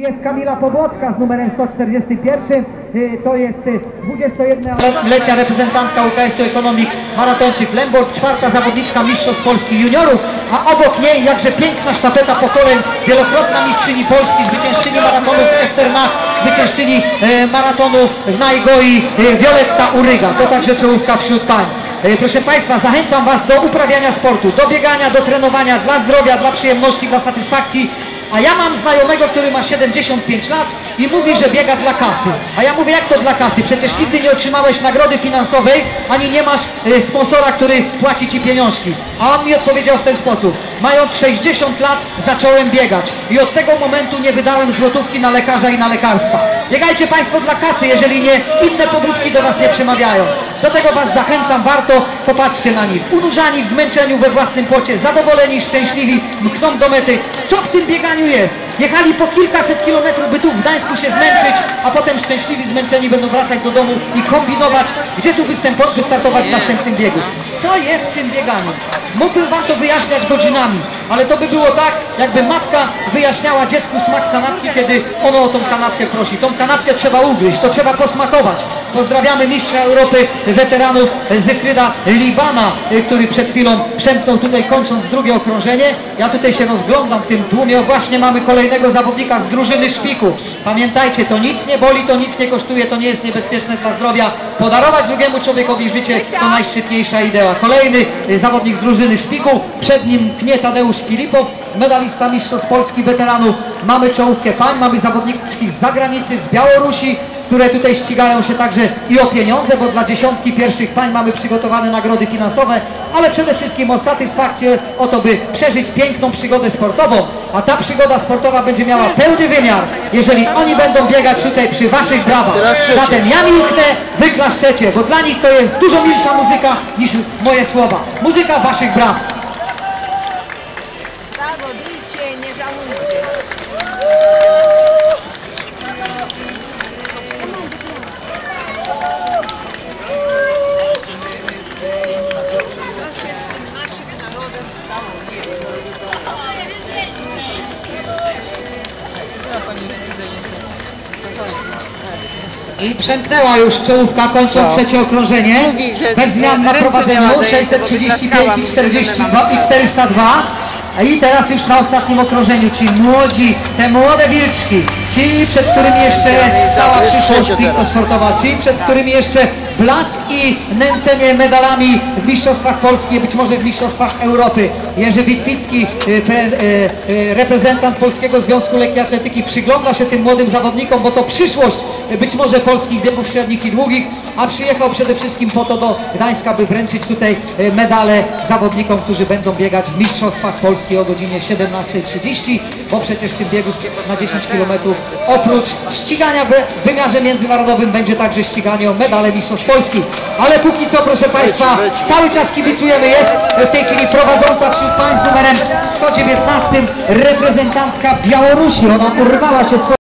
Jest Kamila Powłotka z numerem 141. Y, To jest 21-letnia reprezentantka UKS-u Ekonomik Maratończyk Lęborg, czwarta zawodniczka Mistrzostw Polski Juniorów, a obok niej jakże piękna sztafeta pokoleń, wielokrotna mistrzyni Polski, zwyciężczyni maratonu w Eszternach, zwyciężczyni e, maratonu w Naigoi, e, Wioletta Uryga. To także czołówka wśród pań. E, Proszę Państwa, zachęcam Was do uprawiania sportu, do biegania, do trenowania dla zdrowia, dla przyjemności, dla satysfakcji. A ja mam znajomego, który ma 75 lat i mówi, że biega dla kasy. A ja mówię, jak to dla kasy? Przecież nigdy nie otrzymałeś nagrody finansowej, ani nie masz e, sponsora, który płaci ci pieniążki. A on mi odpowiedział w ten sposób. Mając 60 lat zacząłem biegać i od tego momentu nie wydałem złotówki na lekarza i na lekarstwa. Biegajcie Państwo dla kasy, jeżeli nie, inne pobudki do Was nie przemawiają. Do tego Was zachęcam, warto, popatrzcie na nich. Unurzani w zmęczeniu we własnym pocie, zadowoleni, szczęśliwi, mkną do mety. Co w tym bieganiu jest? Jechali po kilkaset kilometrów, by tu w Gdańsku się zmęczyć, a potem szczęśliwi, zmęczeni będą wracać do domu i kombinować, gdzie tu występo- wystartować w następnym biegu. Co jest w tym bieganiu? Mógłbym Wam to wyjaśniać godzinami, ale to by było tak, jakby matka wyjaśniała dziecku smak kanapki, kiedy ono o tą kanapkę prosi. Tą kanapkę trzeba ugryźć, to trzeba posmakować. Pozdrawiamy mistrza Europy weteranów Zyfryda Libana, który przed chwilą przemknął tutaj kończąc drugie okrążenie. Ja tutaj się rozglądam w tym tłumie. O, właśnie mamy kolejnego zawodnika z drużyny Szpiku. Pamiętajcie, to nic nie boli, to nic nie kosztuje, to nie jest niebezpieczne dla zdrowia. Podarować drugiemu człowiekowi życie to najszczytniejsza idea. Kolejny y, zawodnik z drużyny Szpiku, przed nim pnie Tadeusz Filipow, medalista Mistrzostw Polski weteranów. Mamy czołówkę pań, mamy zawodniczki z zagranicy, z Białorusi, które tutaj ścigają się także i o pieniądze, bo dla dziesiątki pierwszych pań mamy przygotowane nagrody finansowe, ale przede wszystkim o satysfakcję, o to, by przeżyć piękną przygodę sportową, a ta przygoda sportowa będzie miała pełny wymiar, jeżeli oni będą biegać tutaj przy waszych brawach. Zatem ja milknę, wy klaszczecie, bo dla nich to jest dużo milsza muzyka niż moje słowa. Muzyka waszych braw. Brawo, I przemknęła już czołówka, kończąc trzecie okrążenie. Bez zmian na prowadzeniu. miała daje, 635 bo i wyklaskała, 42 i że 402. A I teraz już na ostatnim okrążeniu ci młodzi, te młode wilczki, ci przed którymi jeszcze cała przyszłość stricte sportowa, ci przed którymi jeszcze blask i nęcenie medalami w Mistrzostwach Polski, być może w Mistrzostwach Europy. Jerzy Witwicki, y, y, y, reprezentant Polskiego Związku Lekkiej Atletyki, przygląda się tym młodym zawodnikom, bo to przyszłość być może polskich biegów średnich i długich, a przyjechał przede wszystkim po to do Gdańska, by wręczyć tutaj medale zawodnikom, którzy będą biegać w Mistrzostwach Polski o godzinie 17.30, bo przecież w tym biegu na 10 km oprócz ścigania w wymiarze międzynarodowym będzie także ściganie o medale Mistrzostw Polski. Ale póki co, proszę Państwa, cały czas kibicujemy. Jest w tej chwili prowadząca wśród Państw z numerem 119 reprezentantka Białorusi. Ona urwała się swoją